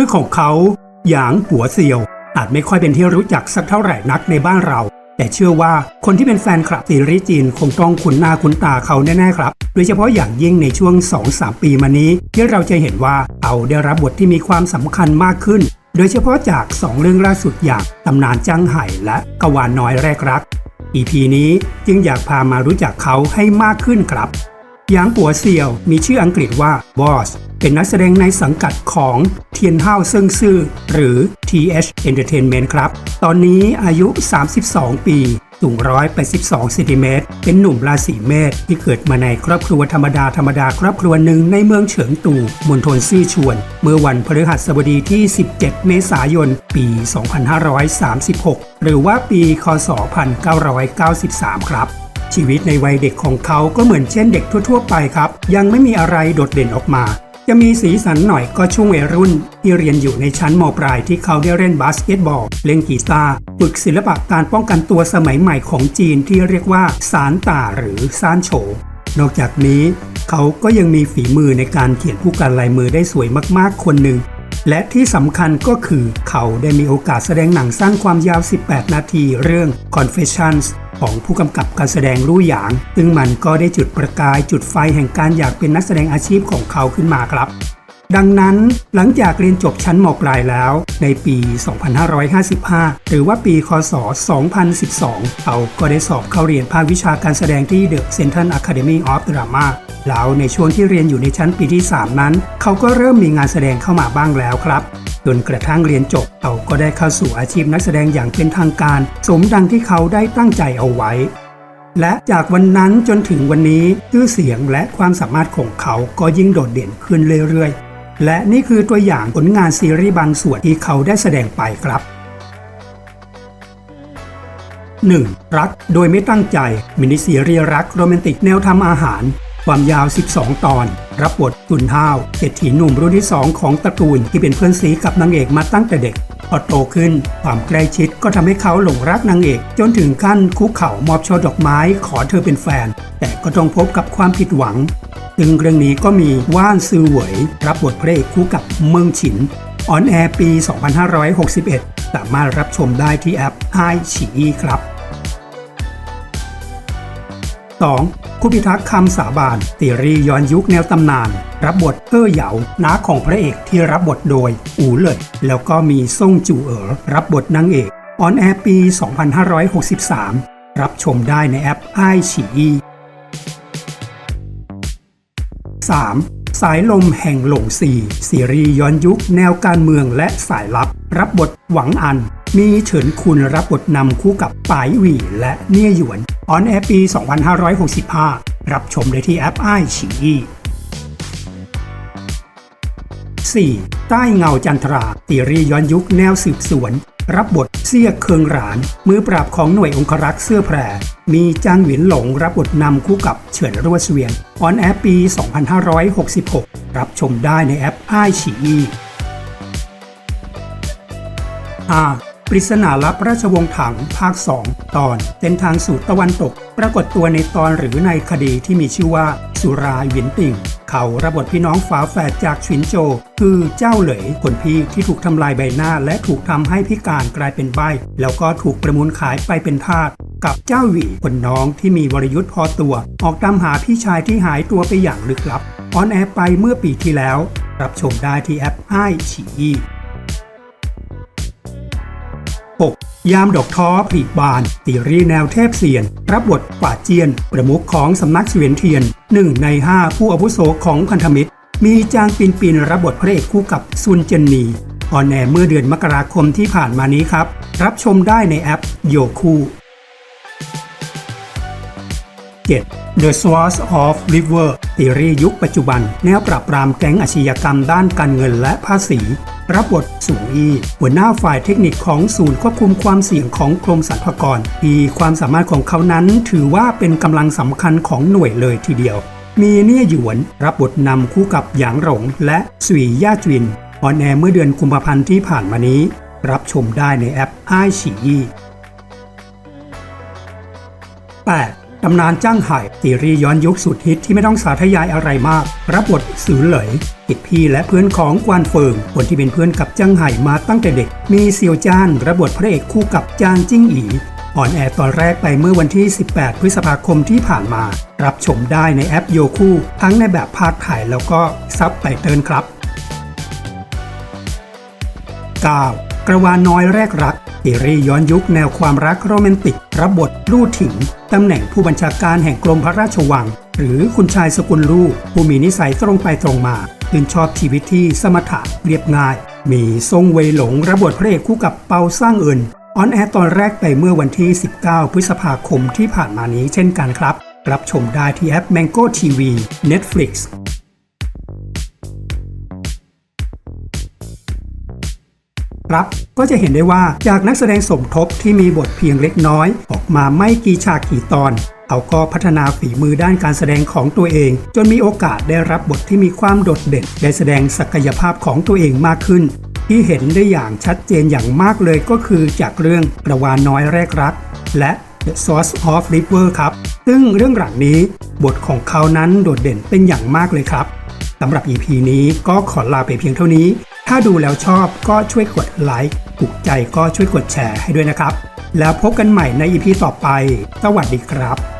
ชื่อของเขาหยางหัวเซียว อาจไม่ค่อยเป็นที่รู้จักสักเท่าไหร่นักในบ้านเรา แต่เชื่อว่าคนที่เป็นแฟนคลับซีรีส์จีนคงต้องคุ้นหน้าคุ้นตาเขาแน่ๆครับ โดยเฉพาะอย่างยิ่งในช่วง 2-3 ปีมานี้ที่เราจะเห็นว่าเขาได้รับบทที่มีความสำคัญมากขึ้น โดยเฉพาะจาก 2 เรื่องล่าสุดอย่างตำนานจังไห่และกวานน้อยแรกรัก EP นี้จึงอยากพามารู้จักเขาให้มากขึ้นครับ หยางปัวเซียวมีชื่ออังกฤษว่าบอสเป็นนักแสดงในสังกัดของเทียนเฮาเซิงซื่อหรือ TH Entertainment ครับ ตอนนี้อายุ 32 ปี สูง 182เซนติเมตร เป็นหนุ่มราศีเมษที่เกิดมาในครอบครัวธรรมดาธรรมดาครอบครัวหนึ่งในเมืองเฉิงตูมณฑลซื่อชวน เมื่อวันพฤหัสบดีที่ 17 เมษายน ปี 2536 หรือว่าปี คศ 1993 ครับ ชีวิตในวัยเด็กของเขาก็เหมือนเช่นเด็กทั่วๆ ไปครับ ยังไม่มีอะไรโดดเด่นออกมา จะมีสีสันหน่อยก็ช่วงวัยรุ่น ที่เรียนอยู่ในชั้นมปลายที่เขาได้เล่นบาสเกตบอล เล่นกีตาร์ฝึกศิลปะการป้องกันตัวสมัยใหม่ของจีนที่เรียกว่าสารตาหรือซานโฉนอกจากนี้ เขาก็ยังมีฝีมือในการเขียนผู้กันลายมือได้สวยมากๆ คนหนึ่งและที่สำคัญก็คือเขาได้มีโอกาสแสดงหนังสั้นความยาว 18 นาทีเรื่อง Confessions ของผู้กำกับการแสดงรู่หยาง ซึ่งมันก็ได้จุดประกายจุดไฟแห่งการอยากเป็นนักแสดงอาชีพของเขาขึ้นมาครับดังนั้นหลังจากเรียนจบชั้นมปลายแล้ว ในปี 2555 หรือว่าปี คศ 2012 เขาก็ได้สอบเข้าเรียนภาควิชาการแสดงที่ The Central Academy of Drama แล้วในช่วงที่เรียนอยู่ในชั้นปีที่ 3 นั้น เขาก็เริ่มมีงานแสดงเข้ามาบ้างแล้วครับ จนกระทั่งเรียนจบเขาก็ได้เข้าสู่อาชีพนักแสดงอย่างเป็นทางการ สมดังที่เขาได้ตั้งใจเอาไว้ และจากวันนั้นจนถึงวันนี้ชื่อเสียงและความสามารถของเขาก็ยิ่งโดดเด่นขึ้นเรื่อยๆ และนี่คือตัวอย่างผลงานซีรีส์บางส่วนที่เขาได้แสดงไปครับ 1. รักโดยไม่ตั้งใจมินิซีรีส์รักโรแมนติกแนวทำอาหาร ความยาว 12 ตอน รับบทตุนห้าวเศรษฐีหนุ่มรุ่นที่ 2 ของตระกูลที่เป็นเพื่อนซีกับนางเอกมาตั้งแต่เด็ก พอโตขึ้น ความใกล้ชิดก็ทำให้เขาหลงรักนางเอก จนถึงขั้นคุกเข่ามอบช่อดอกไม้ขอเธอเป็นแฟน แต่ก็ต้องพบกับความผิดหวังซึ่งเรื่องนี้ก็มีว่านซือเหวย รับบทพระเอกคู่กับเมืองฉินออนแอร์ปี 2561 สามารถรับชมได้ที่แอปไอฉีอีครับ 2. คู่พิทักษ์คำสาบาน ตีรีย้อนยุคแนวตำนาน รับบทเอ้อเหยาน้าของพระเอกที่รับบทโดย อูเหลยแล้วก็มีซ่งจูเอ๋อรับบทนางเอกออนแอร์ปี 2563 รับชมได้ในแอปไอฉีอี 3. สายลมแห่งหลงซีซีรีย้อนยุคแนวการเมืองและสายลับ รับบทหวังอัน มีเฉินคุณรับบทนำคู่กับปายหวี่และเนี่ยหยวนออนแอร์ปี 2565 รับชมได้ที่แอปไอฉีอี 4. ใต้เงาจันทราตีรีย้อนยุคแนวสืบสวน รับบทเสี่ยเคิงหราน มือปราบของหน่วยองครักษ์เสื้อแพร มีจางหวินหลงรับบทนำคู่กับเฉินรัวเสวียนออนแอปปี 2566 รับชมได้ในแอปไอฉีอี 5. ปริศนาลับราชวงศ์ถังภาค 2 ตอนเส้นทางสู่ตะวันตก ปรากฏตัวในตอนหรือในคดีที่มีชื่อว่า สุราหวินติ่ง เขารับทพี่น้องฝาแฝดจากฉินโจ คือเจ้าเหลยคนพี่ที่ถูกทำลายใบหน้าและถูกทำให้พิการกลายเป็นใบ แล้วก็ถูกประมูลขายไปเป็นทาสกับเจ้าหวีคนน้องที่มีวรยุทธ์พอตัว ออกตามหาพี่ชายที่หายตัวไปอย่างลึกลับออนแอร์ไปเมื่อปีที่แล้ว รับชมได้ที่แอปไอฉีอี ยามดอกท้อผลิบานตีรีแนวเทพเสียน รับบทป่าเจียน ประมุขของสำนักเสวียนเทียนหนึ่งใน 5 ผู้อาวุโสของพันธมิตร มีจางปินปินรับบทพระเอกคู่กับซุนเจนนีออนแอร์เมื่อเดือนมกราคมที่ผ่านมานี้ครับ รับชมได้ในแอปโยคู 7. The Swords of River ซีรีส์ยุคปัจจุบัน แนวปราบปรามแก๊งอาชญากรรมด้านการเงินและภาษี รับบทสูงอีหัวหน้าฝ่ายเทคนิคของศูนย์ควบคุมความเสี่ยงของกรมสรรพากรที่ความสามารถของเขานั้นถือว่าเป็นกำลังสำคัญของหน่วยเลยทีเดียว มีเนี่ยหยวนรับบทนำคู่กับหยางหลงและสวีย่าจวินออนแอร์เมื่อเดือนกุมภาพันธ์ที่ผ่านมานี้ รับชมได้ในแอปไอฉีอี 8. ตำนานจ้างไห่ซีรีส์ย้อนยุคสุดฮิตที่ไม่ต้องสาธยายอะไรมาก รับบทสือเหลยติดพี่และเพื่อนของกวนเฟิง คนที่เป็นเพื่อนกับจ้างไห่มาตั้งแต่เด็ก มีเซียวจ้านรับบทพระเอกคู่กับจางจิ้งอีออนแอร์ตอนแรกไปเมื่อวันที่ 18 พฤษภาคมที่ผ่านมา รับชมได้ในแอปโยคู่ทั้งในแบบภาคถ่ายแล้วก็ซับไตเติลครับ 9. กระวานน้อยแรกรัก ซีรีส์ย้อนยุคแนวความรักโรแมนติกรับบทลู่ถิงตำแหน่งผู้บัญชาการแห่งกรมพระราชวัง หรือคุณชายสกุลลู่ ผู้มีนิสัยตรงไปตรงมาชื่นชอบชีวิตที่สมถะเรียบง่าย มีทรงเวยหลงรับบทพระเอกคู่กับเปาสร้างเอินออนแอร์ตอนแรกไปเมื่อวันที่ 19 พฤษภาคมที่ผ่านมานี้เช่นกันครับ รับชมได้ที่แอป Mango TV Netflix รับ ก็จะเห็นได้ว่าจากนักแสดงสมทบที่มีบทเพียงเล็กน้อย ออกมาไม่กี่ฉากกี่ตอนเขาก็พัฒนาฝีมือด้านการแสดงของตัวเอง จนมีโอกาสได้รับบทที่มีความโดดเด่น ได้แสดงศักยภาพของตัวเองมากขึ้น ที่เห็นได้อย่างชัดเจนอย่างมากเลยก็คือจากเรื่องประวานน้อยแรกรัก และ The Source of River ครับ ซึ่งเรื่องหลังนี้บทของเขานั้นโดดเด่นเป็นอย่างมากเลยครับสำหรับ EP นี้ก็ขอลาไปเพียงเท่านี้ ถ้าดูแล้วชอบก็ช่วยกดไลค์ถูกใจก็ช่วยกดแชร์ให้ด้วยนะครับ แล้วพบกันใหม่ในอีพีต่อไป สวัสดีครับ